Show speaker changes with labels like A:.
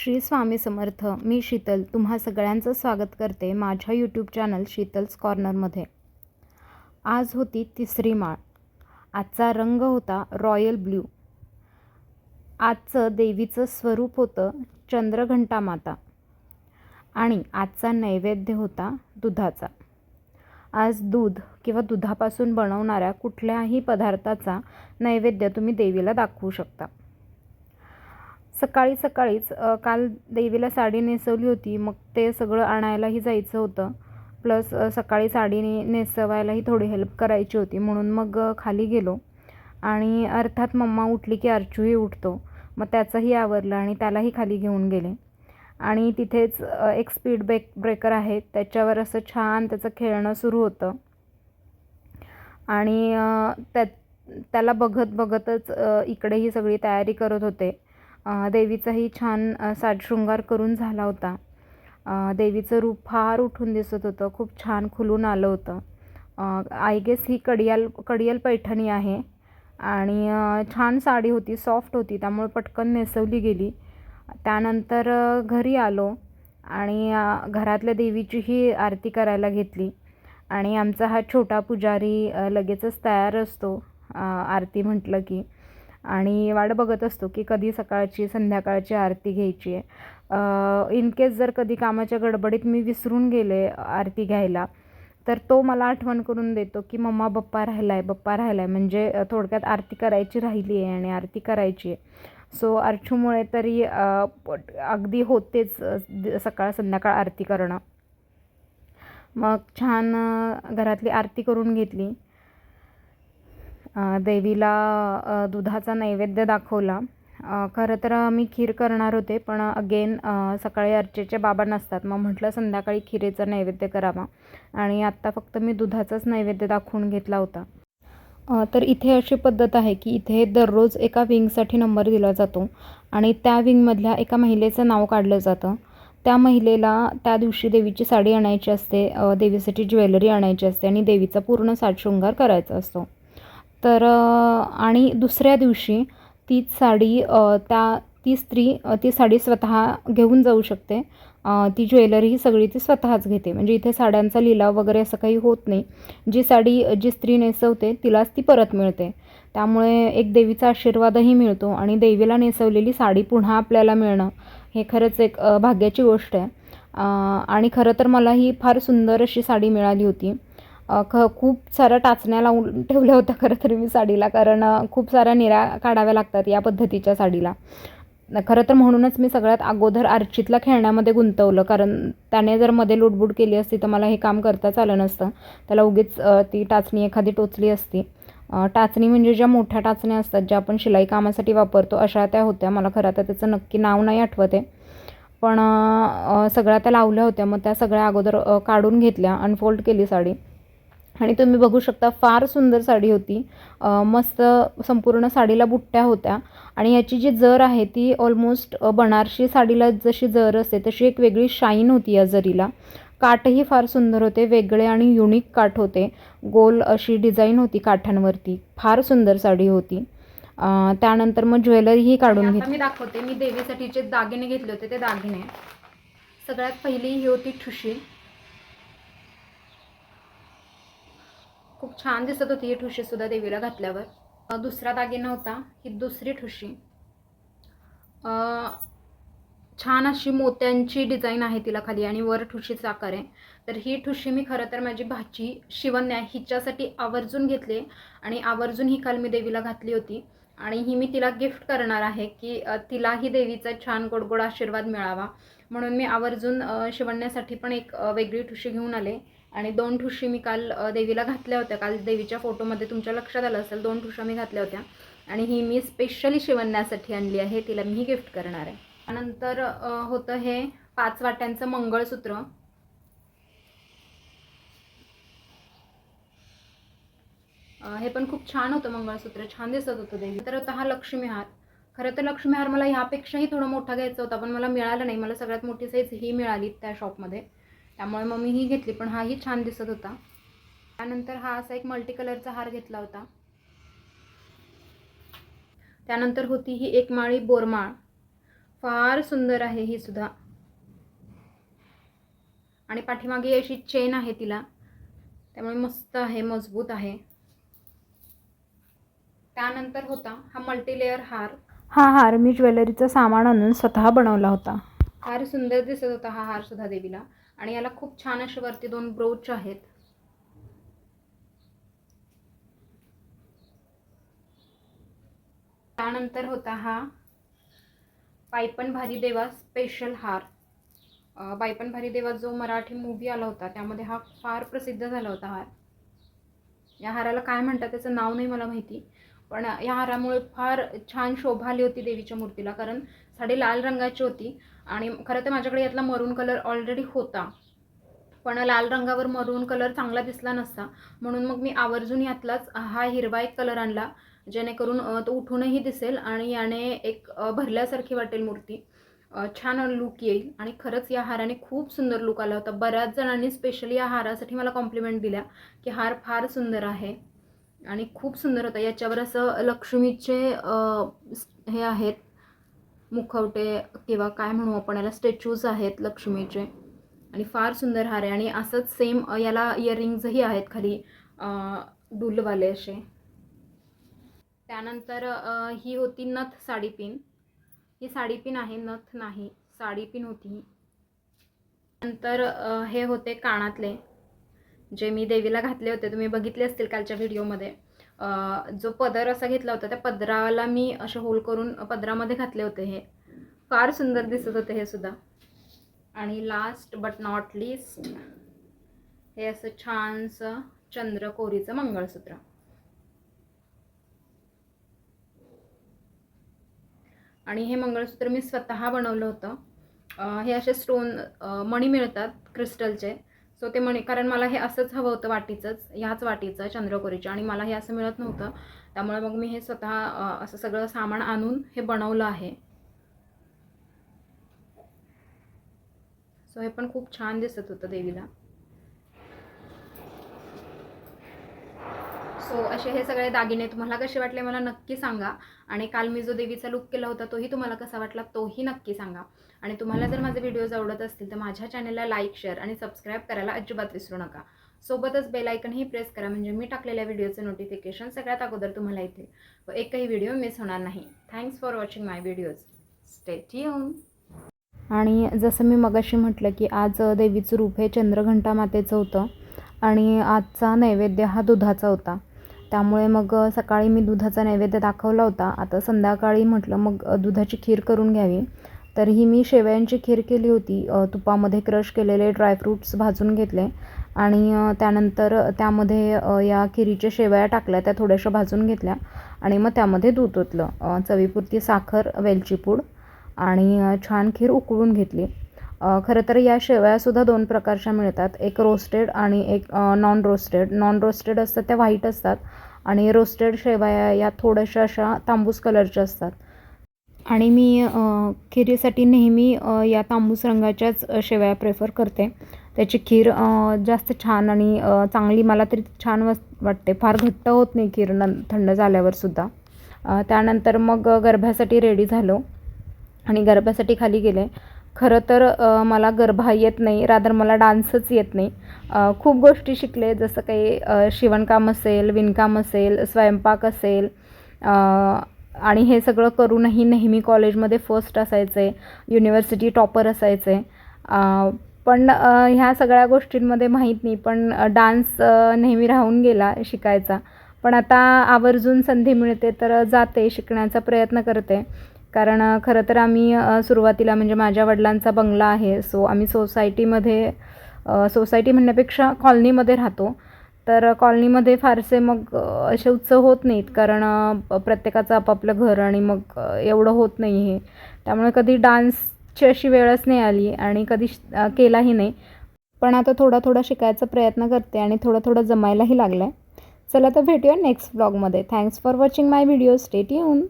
A: श्री स्वामी समर्थ मी शीतल तुम्हा सगळ्यांचं स्वागत करते माझ्या यूट्यूब चॅनल शीतल्स कॉर्नरमध्ये आज होती तिसरी माळ. आजचा रंग होता रॉयल ब्ल्यू. आजचं देवीचं स्वरूप होतं चंद्रघंटा माता. आणि आजचा नैवेद्य होता दुधाचा. आज दूध किंवा दुधापासून बनवणाऱ्या कुठल्याही पदार्थाचा नैवेद्य तुम्ही देवीला दाखवू शकता. सकाळी सकाळीच काल देवीला साडी नेसवली होती. मग ते सगळं आणायलाही जायचं होतं. प्लस सकाळी साडी ने नेसवायलाही थोडी हेल्प करायची होती. म्हणून मग खाली गेलो. आणि अर्थात मम्मा उठली की अर्चूही उठतो. मग त्याचंही आवरलं आणि त्यालाही खाली घेऊन गेले. आणि तिथेच एक स्पीड ब्रेक ब्रेकर आहे. त्याच्यावर असं छान त्याचं खेळणं सुरू होतं. आणि त्या त्याला बघत बघतच इकडेही इकडे ही सगळी तयारी करत होते. देवीचाही छान साजशृंगार करून झाला होता. देवीचं रूप फार उठून दिसत होतं खूप छान खुलून आलं होतं. आय गेस ही कडियाल कडियल पैठणी आहे आणि छान साडी होती सॉफ्ट होती त्यामुळे पटकन नेसवली गेली. त्यानंतर घरी आलो आणि घरातल्या देवीचीही आरती करायला घेतली. आणि आमचा हा छोटा पुजारी लगेचच तयार असतो आरती म्हटलं की. आणि वाट बघत असतो की कधी सकाळची संध्याकाळची आरती घ्यायची आहे. इन केस जर कधी कामाच्या गडबडीत मी विसरून गेले आरती घ्यायला तर तो मला आठवण करून देतो की मम्मा बप्पा राहिला आहे बप्पा राहिला आहे म्हणजे थोडक्यात आरती करायची राहिली आहे आणि आरती करायची आहे. सो अर्चूमुळे तरी अगदी होतेच सकाळ संध्याकाळ आरती करणं. मग छान घरातली आरती करून घेतली. देवीला दुधाचा नैवेद्य दाखवला. खरं तर मी खीर करणार होते पण अगेन सकाळी अर्चेचे बाबा नसतात मग म्हटलं संध्याकाळी खिरेचा नैवेद्य करावा. आणि आत्ता फक्त मी दुधाचाच नैवेद्य दाखवून घेतला होता. तर इथे अशी पद्धत आहे की इथे दररोज एका विंगसाठी नंबर दिला जातो आणि त्या विंगमधल्या एका महिलेचं नाव काढलं जातं. त्या महिलेला त्या दिवशी देवीची साडी आणायची असते देवीसाठी ज्वेलरी आणायची असते आणि देवीचा पूर्ण साजशृंगार करायचा असतो. तर आणि दुसऱ्या दिवशी तीच साडी त्या ती स्त्री ती साडी स्वतः घेऊन जाऊ शकते. ती ज्वेलरी ही सगळी ती स्वतःच घेते. म्हणजे इथे साड्यांचा लिलाव वगैरे असं काही होत नाही. जी साडी जी स्त्री नेसवते तिलाच ती परत मिळते. त्यामुळे एक देवीचा आशीर्वादही मिळतो आणि देवीला नेसवलेली साडी पुन्हा आपल्याला मिळणं हे खरंच एक भाग्याची गोष्ट आहे. आणि खरं तर मला ही फार सुंदर अशी साडी मिळाली होती. ख खूप साऱ्या टाचण्या लावून ठेवल्या होत्या खरं तर मी साडीला. कारण खूप साऱ्या निऱ्या काढाव्या लागतात या पद्धतीच्या साडीला. खरं तर म्हणूनच मी सगळ्यात अगोदर आर्चीतल्या खेळण्यामध्ये गुंतवलं. कारण त्याने जर मध्ये लुडबुड केली असती तर मला हे काम करताच आलं नसतं. त्याला उगीच ती टाचणी एखादी टोचली असती. टाचणी म्हणजे ज्या मोठ्या टाचण्या असतात ज्या आपण शिलाई कामासाठी वापरतो अशा त्या होत्या. मला खरं तर त्याचं नक्की नाव नाही आठवत आहे पण सगळ्या त्या लावल्या होत्या. मग त्या सगळ्या अगोदर काढून घेतल्या अनफोल्ड केली साडी. आणि तुम्ही बघू शकता फार सुंदर साडी होती. मस्त संपूर्ण साडीला बुट्ट्या होत्या. आणि याची जी जर आहे ती ऑलमोस्ट बनारशी साडीला जशी जर असते तशी एक वेगळी शाईन होती या जरीला. काठही फार सुंदर होते वेगळे आणि युनिक काठ होते. गोल अशी डिझाईन होती काठांवरती. फार सुंदर साडी होती. त्यानंतर मग ज्वेलरीही काढून घेतली. मी दाखवते. मी देवीसाठी जे दागिने घेतले होते ते दागिने. सगळ्यात पहिली ही होती ठुशी. खूप छान दिसत होती ही ठुशी सुद्धा देवीला घातल्यावर. दुसरा दागिना होता ही दुसरी ठुशी. छान अशी मोत्यांची डिझाईन आहे तिला खाली आणि वर ठुशीचा आकार आहे. तर ही ठुशी मी खरं तर माझी भाची शिवन्या हिच्यासाठी आवर्जून घेतली आणि आवर्जून ही काल मी देवीला घातली होती. आणि ही मी तिला गिफ्ट करणार आहे की तिलाही देवीचा छान गोडगोड आशीर्वाद मिळावा. म्हणून मी आवर्जून शिवण्यासाठी पण एक वेगळी ठुशी घेऊन आले. आणि दोन ठुशी मी काल देवीला घातल्या होत्या. काल देवीच्या फोटोमध्ये तुमच्या लक्षात आलं असेल दोन ठुशा मी घातल्या होत्या. आणि ही मी स्पेशली शिवण्यासाठी आणली आहे तिला मी गिफ्ट करणार आहे. त्यानंतर होतं हे पाच वाट्यांचं मंगळसूत्र. हे पण खूप छान होतं मंगळसूत्र छान दिसत होतं देवी. तर होता हा लक्ष्मी हार. खरं तर लक्ष्मी हार मला ह्यापेक्षाही थोडा मोठा घ्यायचा होता पण मला मिळालं नाही. मला सगळ्यात मोठी साईज ही मिळाली त्या शॉपमध्ये त्यामुळे मग मी ही घेतली पण हाही छान दिसत होता. त्यानंतर हा असा एक मल्टी कलरचा हार घेतला होता. त्यानंतर होती ही एक माळी बोरमाळ. फार सुंदर आहे ही सुद्धा. आणि पाठीमागे अशी चेन आहे तिला. त्यामुळे मस्त आहे मजबूत आहे. त्यानंतर होता हा मल्टीलेअर हार. हा हार मी ज्वेलरीचं सामान आणून स्वतः बनवला होता. फार सुंदर दिसत होता हा हार सुद्धा देवीला. आणि याला खूप छान असे वरती दोन ब्रोच आहेत. त्यानंतर होता हा बायपण भारी देवा स्पेशल हार. बायपण भारी देवा जो मराठी मूवी आला होता त्यामध्ये हा फार प्रसिद्ध झाला होता हार. या हाराला काय म्हणतात त्याचं नाव नाही मला माहिती पण या हारामुळे फार छान शोभा आली होती देवीच्या मूर्तीला कारण साडी लाल रंगाची होती. आणि खरं तर माझ्याकडे यातला मरून कलर ऑलरेडी होता. पण लाल रंगावर मरून कलर चांगला दिसला नसता. म्हणून मग मी आवर्जून यातलाच हा हिरवा एक कलर आणला जेणेकरून तो उठूनही दिसेल आणि याने एक भरल्यासारखी वाटेल मूर्ती. छान लुक येईल आणि खरंच या हाराने खूप सुंदर लुक आला होता. बऱ्याच जणांनी स्पेशली या हारासाठी मला कॉम्प्लिमेंट दिल्या की हार फार सुंदर आहे आणि खूप सुंदर होता. याच्यावर असं लक्ष्मीचे हे आहेत मुखवटे किंवा काय म्हणू आपण याला स्टॅच्यूज आहेत लक्ष्मीचे. आणि फार सुंदर हार आहे आणि असंच सेम याला इयरिंग्जही आहेत खाली डुलवाले असे. त्यानंतर ही होती नथ साडी पिन ही साडी पिन आहे नथ नाही साडी पिन होती. नंतर हे होते कानातले जे मी देवीला घातले होते. तुम्ही बघितले असतील कालच्या व्हिडिओमध्ये जो पदर असा घेतला होता त्या पदराला मी असे होल करून पदरामध्ये घातले होते हे. फार सुंदर दिसत होते हे सुद्धा. आणि लास्ट बट नॉट लिस्ट हे असं छानसं चंद्रकोरीचं मंगळसूत्र. आणि हे मंगळसूत्र मी स्वतः बनवलं होतं. हे असे स्टोन मणी मिळतात क्रिस्टलचे सो ते म्हणे कारण मला हे असंच हवं होतं वाटीचंच ह्याच वाटीचं चंद्रकोरीचं आणि मला हे असं मिळत नव्हतं. त्यामुळे मग मी हे स्वतः असं सगळं सामान आणून हे बनवलं आहे. सो हे पण खूप छान दिसत होतं देवीला. सो असे हे सगळे दागिने तुम्हाला कसे वाटले मला नक्की सांगा. आणि काल मी जो देवीचा लुक केला होता तोही तुम्हाला कसा वाटला तोही नक्की सांगा. आणि तुम्हाला जर माझे व्हिडिओज आवडत असतील तर माझ्या चॅनलला लाईक शेअर आणि सबस्क्राईब करायला अजिबात विसरू नका. सोबतच बेलायकनही प्रेस करा म्हणजे मी टाकलेल्या व्हिडिओचं नोटिफिकेशन सगळ्यात अगोदर तुम्हाला येतील व एकही व्हिडिओ मिस होणार नाही. Thanks for watching my videos stay tune आणि जसं मी मगाशी म्हटलं की आज देवीचं रूप हे चंद्रघंटा मातेचं होतं. आणि आजचा नैवेद्य हा दुधाचा होता. त्यामुळे मग सकाळी मी दुधाचा नैवेद्य दाखवला होता. आता संध्याकाळी म्हटलं मग दुधाची खीर करून घ्यावी. तर ही मी शेवयांची खीर केली होती. तुपामध्ये क्रश केलेले ड्रायफ्रूट्स भाजून घेतले आणि त्यानंतर त्यामध्ये या खिरीच्या शेवया टाकल्या. त्या थोड्याशा भाजून घेतल्या आणि मग त्यामध्ये दूध ओतलं. चवीपुरती साखर वेलचीपूड आणि छान खीर उकळून घेतली. खरं तर या शेवयासुद्धा दोन प्रकारच्या मिळतात. एक रोस्टेड आणि एक नॉन रोस्टेड नॉन रोस्टेड असतात त्या व्हाईट असतात. आणि रोस्टेड शेवया या थोड्याशा अशा तांबूस कलरच्या असतात. आणि मी खिरीसाठी नेहमी या तांबूस रंगाच्याच शेवया प्रेफर करते. त्याची खीर जास्त छान आणि चांगली मला तरी छान वस वाटते. फार घट्ट होत नाही खीर न थंड झाल्यावरसुद्धा त्यानंतर मग गरब्यासाठी रेडी झालो. आणि गरब्यासाठी खाली गेले. खरं तर मला गरबा येत नाही रादर मला डान्सच येत नाही. खूप गोष्टी शिकले जसं काही शिवणकाम असेल विणकाम असेल स्वयंपाक असेल आणि हे सगळं करूनही नेहमी कॉलेजमध्ये फर्स्ट असायचे युनिव्हर्सिटी टॉपर असायचे. पण ह्या सगळ्या गोष्टींमध्ये माहीत नाही पण डान्स नेहमी राहून गेला शिकायचा. पण आता आवर्जून संधी मिळते तर जाते शिकण्याचा प्रयत्न करते. कारण खरं तर आम्ही सुरुवातीला म्हणजे माझ्या वडिलांचा बंगला आहे सो आम्ही सोसायटीमध्ये सोसायटी म्हणण्यापेक्षा कॉलनीमध्ये राहतो. तर कॉलनीमध्ये फारसे मग असे उत्सव होत नाहीत कारण प्रत्येकाचं आपापलं घर आणि मग एवढं होत नाही हे. त्यामुळे कधी डान्सची अशी वेळच नाही आली आणि कधी श- केलाही नाही. पण आता थोडा थोडा शिकायचा प्रयत्न करते आणि थोडं थोडं जमायलाही लागलं आहे चला तर भेटूया नेक्स्ट ब्लॉगमध्ये. Thanks for watching my video stay tune